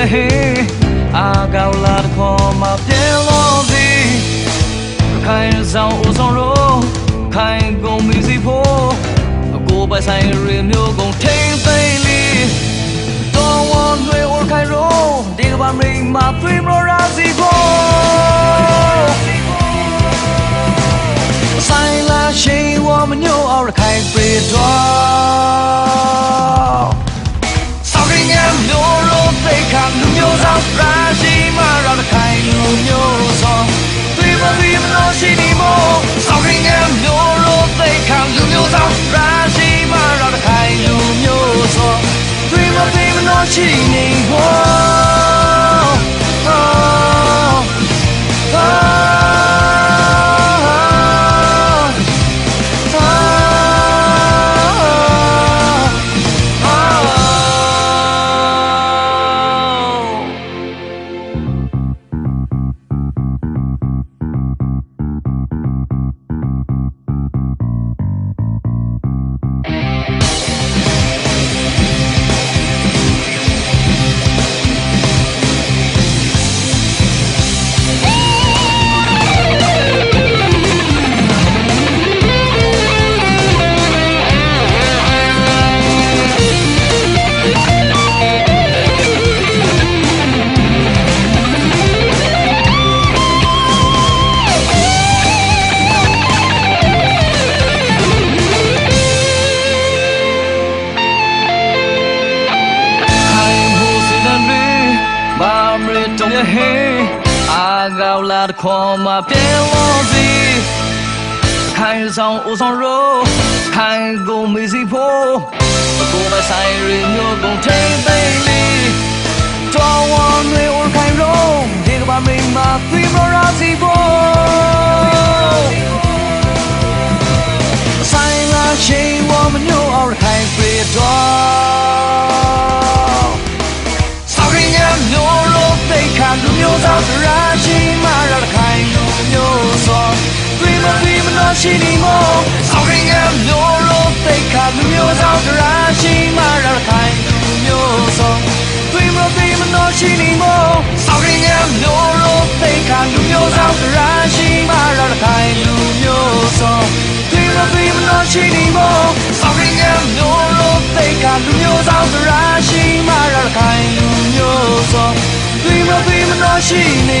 ရဲ့ဟင်းအာကောက်လာတစ်ခေါ်မှပြဲလို့သည်ခိုင်ဆောင်ဦးဆောင်ရောခိုင်ကုန်မီစီဖို့အကိုပိုင်ဆိုင်ရမျိုးကုန်ထိန်သိမ့်လီတော်ဝန်တွေဝခိုင်ရောဒီကဘာမိမသွေးမလို့ရာစီကို ပြီး ဘာမရတုံးရဲ့ဟင်းအာကောက်လာတခေါ်မှပြဲလို့စီခိုင်ဆောင်ဦးဆောင်ရောခိုင်ကုန်မီစီဖို့အကိုမဆိုင်ရမျိုးကုန်ထိန်သိမ့်လီတော်ဝန်တွေဝခိုင်ရောဒီကဘာမိမသွေးမရာစီ ရှိနေမို့ Sorry I'm no road they can လူမျိုးဆောင်ရာရှိမရခိုင်လူမျိုးဆောင်တွေ့မတွေ့မလို့ရှိနေမို့ Sorry I'm no road they can လူမျိုးဆောင်ရာရှိမရခိုင်လူမျိုးဆောင်တွေ့မတွေ့မလို့ရှိနေမို့ Sorry I'm no road they can လူမျိုးဆောင်ရာရှိမရခိုင်လူမျိုးဆောင်တွေ့မတွေ့မလို့ရှိနေ